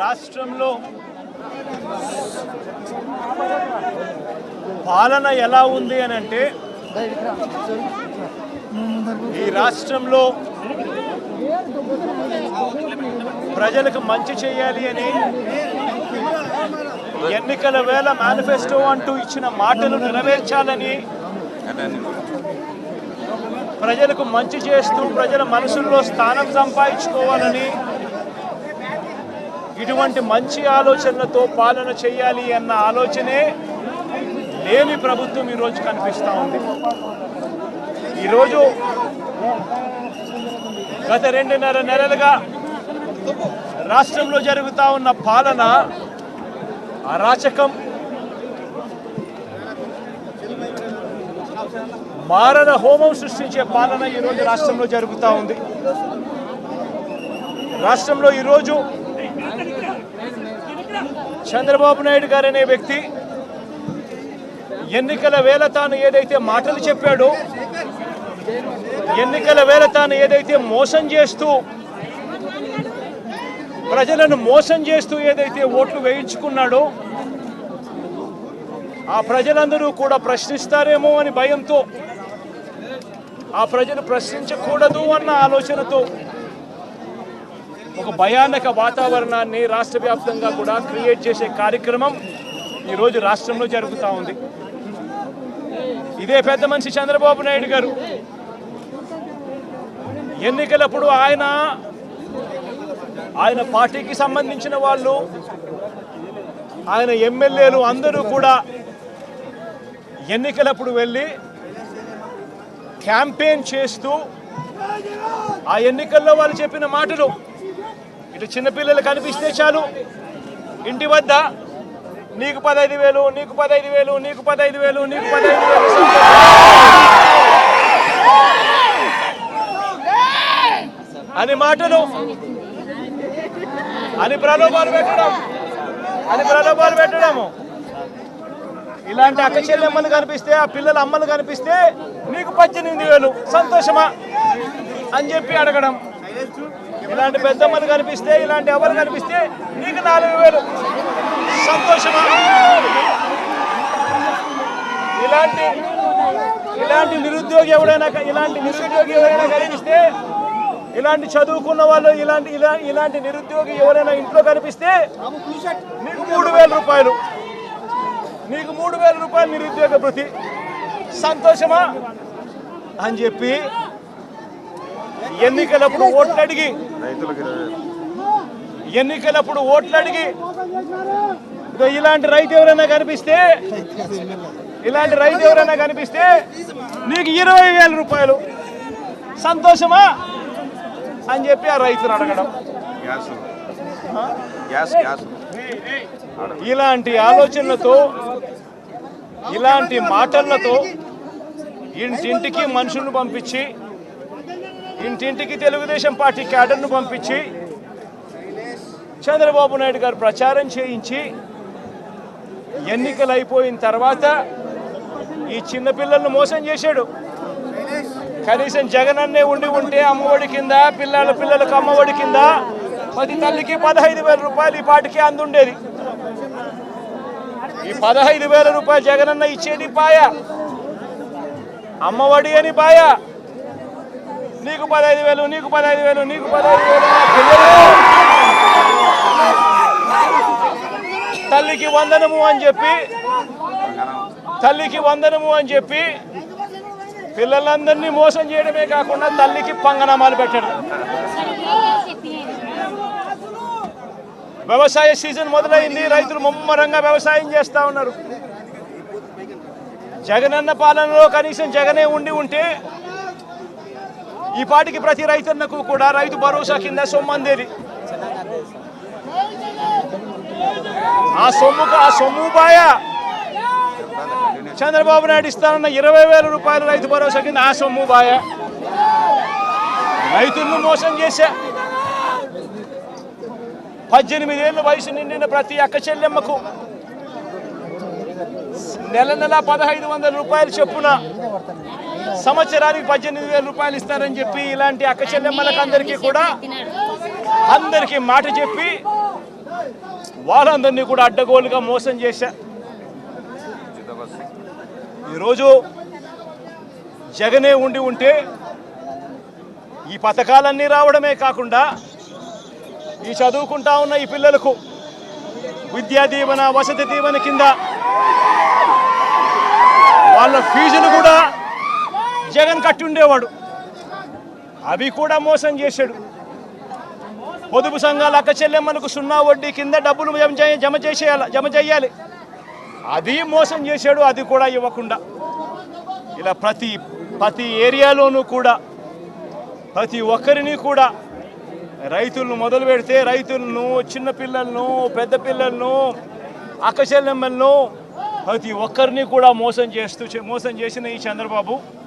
రాష్ట్రంలో పాలన ఎలా ఉంది అని అంటే ఈ రాష్ట్రంలో ప్రజలకు మంచి చేయాలి అని ఎన్నికల వేళ మేనిఫెస్టో అంటూ ఇచ్చిన మాటలు నెరవేర్చాలని ప్రజలకు మంచి చేస్తూ ప్రజల మనసుల్లో స్థానం సంపాదించుకోవాలని ఇటువంటి మంచి ఆలోచనలతో పాలన చేయాలి అన్న ఆలోచనే లేని ప్రభుత్వం ఈరోజు కనిపిస్తూ ఉంది. ఈరోజు గత రెండున్నర నెలలుగా రాష్ట్రంలో జరుగుతూ ఉన్న పాలన అరాచకం మారణ హోమం సృష్టించే పాలన ఈరోజు రాష్ట్రంలో జరుగుతూ ఉంది. రాష్ట్రంలో ఈరోజు చంద్రబాబు నాయుడు గారు అనే వ్యక్తి ఎన్నికల వేళ తాను ఏదైతే మాటలు చెప్పాడో ఎన్నికల వేళ తాను ఏదైతే మోసం చేస్తూ ప్రజలను మోసం చేస్తూ ఏదైతే ఓట్లు వేయించుకున్నాడో ఆ ప్రజలందరూ కూడా ప్రశ్నిస్తారేమో అని భయంతో ఆ ప్రజలు ప్రశ్నించకూడదు అన్న ఆలోచనతో ఒక భయానక వాతావరణాన్ని రాష్ట్ర వ్యాప్తంగా కూడా క్రియేట్ చేసే కార్యక్రమం ఈరోజు రాష్ట్రంలో జరుగుతూ ఉంది. ఇదే పెద్ద మనిషి చంద్రబాబు నాయుడు గారు ఎన్నికలప్పుడు ఆయన ఆయన పార్టీకి సంబంధించిన వాళ్ళు ఆయన ఎమ్మెల్యేలు అందరూ కూడా ఎన్నికలప్పుడు వెళ్ళి క్యాంపెయిన్ చేస్తూ ఆ ఎన్నికల్లో వాళ్ళు చెప్పిన మాటలు ఇటు చిన్నపిల్లలు కనిపిస్తే చాలు. ఇంటి వద్ద నీకు పదహైదు వేలు నీకు పదహైదు వేలు నీకు పదహైదు వేలు నీకు పదహైదు వేలు. అని మాటలు అని ప్రలోభాలు పెట్టడం అని ప్రలోభాలు పెట్టడము ఇలాంటి అక్క చెల్లెమ్మలు కనిపిస్తే ఆ పిల్లల అమ్మలు కనిపిస్తే నీకు పద్దెనిమిది వేలు. సంతోషమా? అని చెప్పి అడగడం. ఇలాంటి పెద్దమ్మలు కనిపిస్తే ఇలాంటి ఎవరు కనిపిస్తే నీకు నాలుగు వేలు. సంతోషమా? ఇలాంటి ఇలాంటి నిరుద్యోగి ఎవడైనా ఇలాంటి నిరుద్యోగి ఎవరైనా కనిపిస్తే ఇలాంటి చదువుకున్న వాళ్ళు ఇలాంటి ఇలా ఇలాంటి నిరుద్యోగి ఎవరైనా ఇంట్లో కనిపిస్తే నీకు మూడు వేల రూపాయలు. నీకు మూడు వేల రూపాయలు నిరుద్యోగ భృతి సంతోషమా? అని చెప్పి ఎన్నికలప్పుడు ఓట్లు అడిగి ఎన్నికలప్పుడు ఓట్లు అడిగి ఇలాంటి రైతు ఎవరైనా కనిపిస్తే ఇలాంటి రైతు ఎవరైనా కనిపిస్తే నీకు ఇరవై వేల రూపాయలు. సంతోషమా? అని చెప్పి ఆ రైతును అడగడం. Gas gas gas. ఇలాంటి ఆలోచనలతో ఇలాంటి మాటలతో ఇంటింటికి మనుషులను పంపించి ఇంటింటికి తెలుగుదేశం పార్టీ క్యాడర్ను పంపించి చంద్రబాబు నాయుడు గారు ప్రచారం చేయించి ఎన్నికలు అయిపోయిన తర్వాత ఈ చిన్నపిల్లలను మోసం చేశాడు. కనీసం జగన్ అన్నే ఉండి ఉంటే అమ్మఒడి కింద పిల్లల పిల్లలకు అమ్మఒడి కింద ప్రతి తల్లికి పదహైదు వేల రూపాయలు ఈ పాటికి అందుండేది. ఈ పదహైదు వేల రూపాయలు జగనన్న ఇచ్చేది పాయ. అమ్మఒడి అని పాయ. నీకు పదహైదు వేలు నీకు పదహైదు వేలు నీకు పదహైదు వేలు. తల్లికి వందనము అని చెప్పి తల్లికి వందనము అని చెప్పి పిల్లలందరినీ మోసం చేయడమే కాకుండా తల్లికి పంగనామాలు పెట్టడం. వ్యవసాయ సీజన్ మొదలైంది రైతులు ముమ్మరంగా వ్యవసాయం చేస్తా ఉన్నారు. జగనన్న పాలనలో కనీసం జగనే ఉండి ఉంటే ఈ పాటికి ప్రతి రైతన్నకు కూడా రైతు భరోసా కింద సొమ్ము అందేది. ఆ సొమ్ముకు ఆ సొమ్ము బాయ చంద్రబాబు నాయుడు ఇస్తానన్న ఇరవై వేల రూపాయలు రైతు భరోసా కింద ఆ సొమ్ము బాయ. రైతులను మోసం చేశా పద్దెనిమిది ఏళ్ళ వయసు నిండిన ప్రతి అక్క చెల్లెమ్మకు నెల నెల పదహైదు వందల రూపాయలు చెప్పున సంవత్సరానికి పద్దెనిమిది వేల రూపాయలు ఇస్తారని చెప్పి ఇలాంటి అక్క చెల్లెమ్మలకు అందరికీ కూడా అందరికీ మాట చెప్పి వాళ్ళందరినీ కూడా అడ్డగోలుగా మోసం చేశా. ఈరోజు జగనే ఉండి ఉంటే ఈ పథకాలన్నీ రావడమే కాకుండా ఈ చదువుకుంటా ఉన్న ఈ పిల్లలకు విద్యా దీవెన వసతి దీవెన కింద వాళ్ళ ఫీజులు కూడా జగన్ కట్టి ఉండేవాడు అవి కూడా మోసం చేశాడు. పొదుపు సంఘాల అక్క చెల్లెమ్మలకు సున్నా వడ్డీ కింద డబ్బులు జమ చేయ- జమ చేసేయాలి జమ చేయాలి. అది మోసం చేశాడు అది కూడా ఇవ్వకుండా. ఇలా ప్రతి ప్రతి ఏరియాలోనూ కూడా ప్రతి ఒక్కరిని కూడా రైతులను మొదలు పెడితే రైతులను చిన్నపిల్లలను పెద్ద పిల్లలను అక్కచెల్లెమ్మలను ప్రతి ఒక్కరిని కూడా మోసం చేస్తూ మోసం చేసిన ఈ చంద్రబాబు